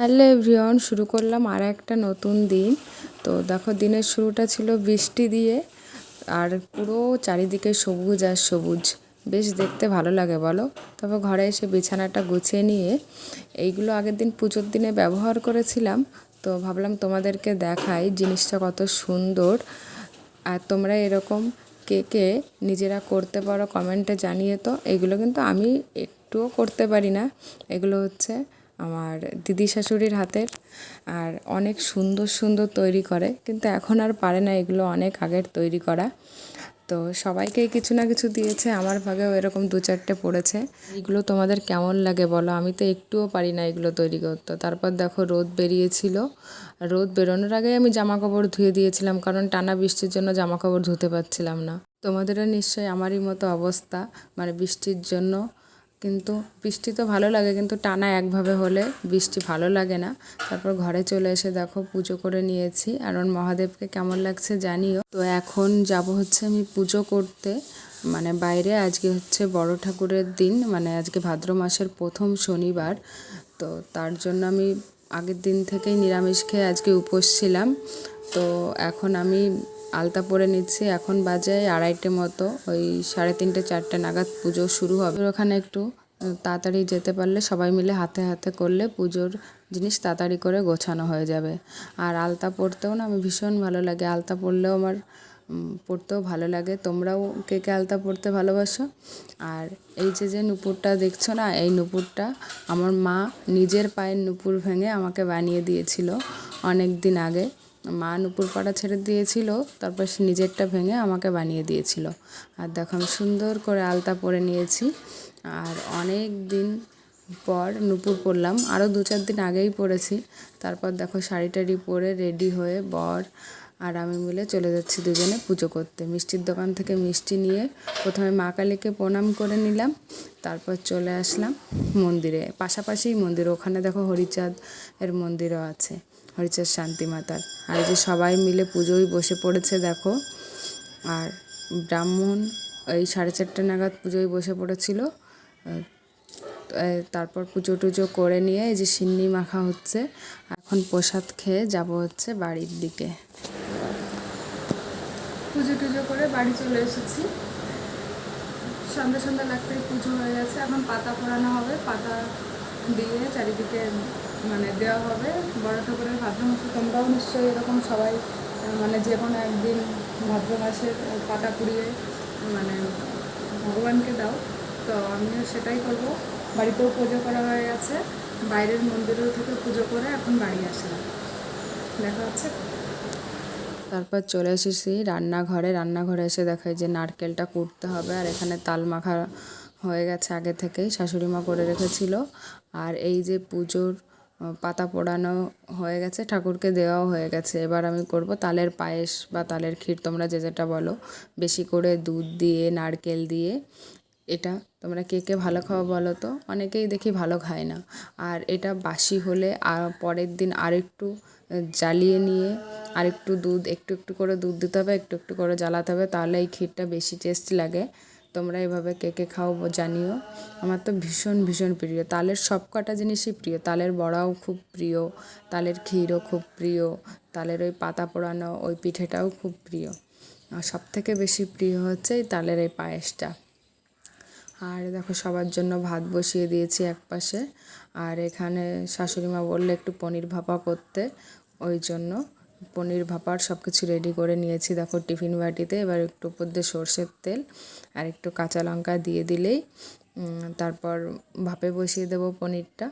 Hello everyone, শুরু করলাম আর একটা নতুন দিন। তো দেখো, দিনের শুরুটা ছিল বৃষ্টি দিয়ে, আর পুরো চারিদিকে সবুজ আর সবুজ। বেশ দেখতে ভালো লাগে, বলো? তবে ঘরে এসে বিছানাটা গুছিয়ে নিয়ে, এইগুলো আগের দিন পুজোর দিনে ব্যবহার করেছিলাম। তো ভাবলাম তোমাদেরকে দেখাই জিনিসটা কত সুন্দর। আর তোমরা এরকম কে কে নিজেরা করতে পারো কমেন্টে জানিয়ে তো। এগুলো কিন্তু আমি একটুও করতে পারি না। এগুলো হচ্ছে আমার দিদি শাশুড়ির হাতের আর অনেক সুন্দর সুন্দর তৈরি করে, কিন্তু এখন আর পারে না এগুলো অনেক আগের তৈরি করা। তো সবাইকেই কিছু না কিছু দিয়েছে, আমার ভাগেও এরকম দু চারটে পড়েছে। এগুলো তোমাদের কেমন লাগে বলো? আমি তো একটুও পারি না এগুলো তৈরি করতে। তারপর দেখো রোদ বেরিয়েছিল। রোদ বেরোনোর আগে আমি জামা কাপড় ধুয়ে দিয়েছিলাম, কারণ টানা বৃষ্টির জন্য জামা কাপড় ধুতে পারছিলাম না। তোমাদেরও নিশ্চয়ই আমারই মতো অবস্থা মানে বৃষ্টির জন্য কিন্তু বৃষ্টি তো ভালো লাগে, কিন্তু টানা একভাবে হলে বৃষ্টি ভালো লাগে না। তারপর ঘরে চলে এসে দেখো পুজো করে নিয়েছি। আর ওর মহাদেবকে কেমন লাগছে জানিও। তো এখন যাব হচ্ছে আমি পুজো করতে। মানে বাইরে আজকে হচ্ছে বড় ঠাকুরের দিন মানে আজকে ভাদ্র মাসের প্রথম শনিবার। তো তার জন্য আমি আগের দিন থেকেই নিরামিষ খেয়ে আজকে উপোস ছিলাম। তো এখন আমি আলতা পরে নিচ্ছি। এখন বাজে আড়াইটে মতো, ওই সাড়ে তিনটে, চারটে নাগাদ পুজো শুরু হবে। ওখানে একটু তাড়াতাড়ি যেতে পারলে সবাই মিলে হাতে হাতে করলে পুজোর জিনিস তাড়াতাড়ি করে গোছানো হয়ে যাবে। আর আলতা পরতেও না আমি ভীষণ ভালো লাগে। আলতা পরলেও আমার পরতেও ভালো লাগে। তোমরাও কে কে আলতা পরতে ভালোবাসো? আর এই যে যে নুপুরটা দেখছ না, এই নুপুরটা আমার মা নিজের পায়ের নুপুর ভেঙে আমাকে বানিয়ে দিয়েছিল অনেক দিন আগে। মা নুপুর পাড়া ছেড়ে দিয়েছিল, তারপর সে নিজেরটা ভেঙে আমাকে বানিয়ে দিয়েছিল। আর দেখো আমি সুন্দর করে আলতা পরে নিয়েছি। আর অনেক দিন পর নুপুর পরলাম। আরও দু চার দিন আগেই পরেছি। তারপর দেখো শাড়ি টাড়ি পরে রেডি হয়ে বর আর আমি মিলে চলে যাচ্ছি দুজনে পুজো করতে। মিষ্টির দোকান থেকে মিষ্টি নিয়ে প্রথমে মা কালীকে প্রণাম করে নিলাম, তারপর চলে আসলাম মন্দিরে। পাশাপাশিই মন্দির, ওখানে দেখো হরিচাঁদ এর মন্দিরও আছে, হরিচাঁদ শান্তি মাতার। আর যে সবাই মিলে পুজোয় বসে পড়েছে দেখো। আর ব্রাহ্মণ, এই সাড়ে চারটে নাগাদ পুজোয় বসে পড়েছিল। তারপর পুজো টুজো করে নিয়ে এই যে সিন্নি মাখা হচ্ছে এখন প্রসাদ খেয়ে যাব হচ্ছে বাড়ির দিকে। পুজো টুজো করে বাড়ি চলে এসেছি। সন্ধ্যা সন্ধ্যা লাগতেই পুজো হয়ে গেছে। এখন পাতা পরানো হবে, পাতা দিয়ে চারিদিকে মানে দেওয়া হবে। বড় ঠাকুরের ভাদ্র মাসে তোমরাও নিশ্চয়ই এরকম সবাই মানে যে কোনো একদিন ভাদ্র মাসের পাতা পুড়িয়ে মানে ভগবানকে দাও। আমিও সেটাই করব। বাড়িতেও পুজো করা হয়ে গেছে। বাইরের মন্দিরেও থেকে পুজো করে এখন বাড়ি আসলাম। দেখা হচ্ছে। তারপর চলে এসেছি রান্নাঘরে। রান্নাঘরে এসে দেখাই যে নারকেলটা কুটতে হবে আর এখানে তাল মাখা হয়ে গেছে আগে থেকেই শাশুড়ি মা করে রেখেছিল। আর এই যে পুজোর পাতা পোড়ানো হয়ে গেছে, ঠাকুরকে দেওয়াও হয়ে গেছে। এবার আমি করব তালের পায়েস বা তালের ক্ষীর, তোমরা যে যেটা বলো। বেশি করে দুধ দিয়ে, নারকেল দিয়ে এটা তোমরা কে কে ভালো খাওয়া বলো তো? অনেকেই দেখি ভালো খায় না। আর এটা বাসি হলে আর পরের দিন আরেকটু জ্বালিয়ে নিয়ে আরেকটু দুধ, একটু একটু করে দুধ দিতে হবে, একটু একটু করে জ্বালাতে হবে, তাহলে এই ক্ষীরটা বেশি টেস্ট লাগে। তোমরা এভাবে কে কে খাও জানিও। আমার তো ভীষণ ভীষণ প্রিয়। তালের সব কটা জিনিসই প্রিয়। তালের বড়াও খুব প্রিয়, তালের ক্ষীরও খুব প্রিয়, তালের ওই পাতা পোড়ানো, ওই পিঠেটাও খুব প্রিয়। আর সব থেকে বেশি প্রিয় হচ্ছে এই তালের এই পায়েসটা। আর দেখো সবার জন্য ভাত বসিয়ে দিয়েছি এক পাশে আর এখানে শাশুড়ি মা বললে একটু পনির ভাপা করতে, ওই জন্য পনির ভাপার সব কিছু রেডি করে নিয়েছি। দেখো টিফিন বাটিতে এবার একটু উপর দিয়ে সর্ষের তেল আর একটু কাঁচা লঙ্কা দিয়ে দিলেই তারপর ভাপে বসিয়ে দেবো পনিরটা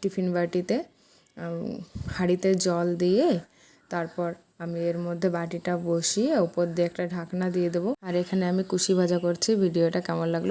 টিফিন বাটিতে। হাঁড়িতে জল দিয়ে তারপর আমি এর মধ্যে বাটিটা বসিয়ে উপর দিয়ে একটা ঢাকনা দিয়ে দেবো। আর এখানে আমি কুশি ভাজা করছি, ভিডিওটা কেমন লাগল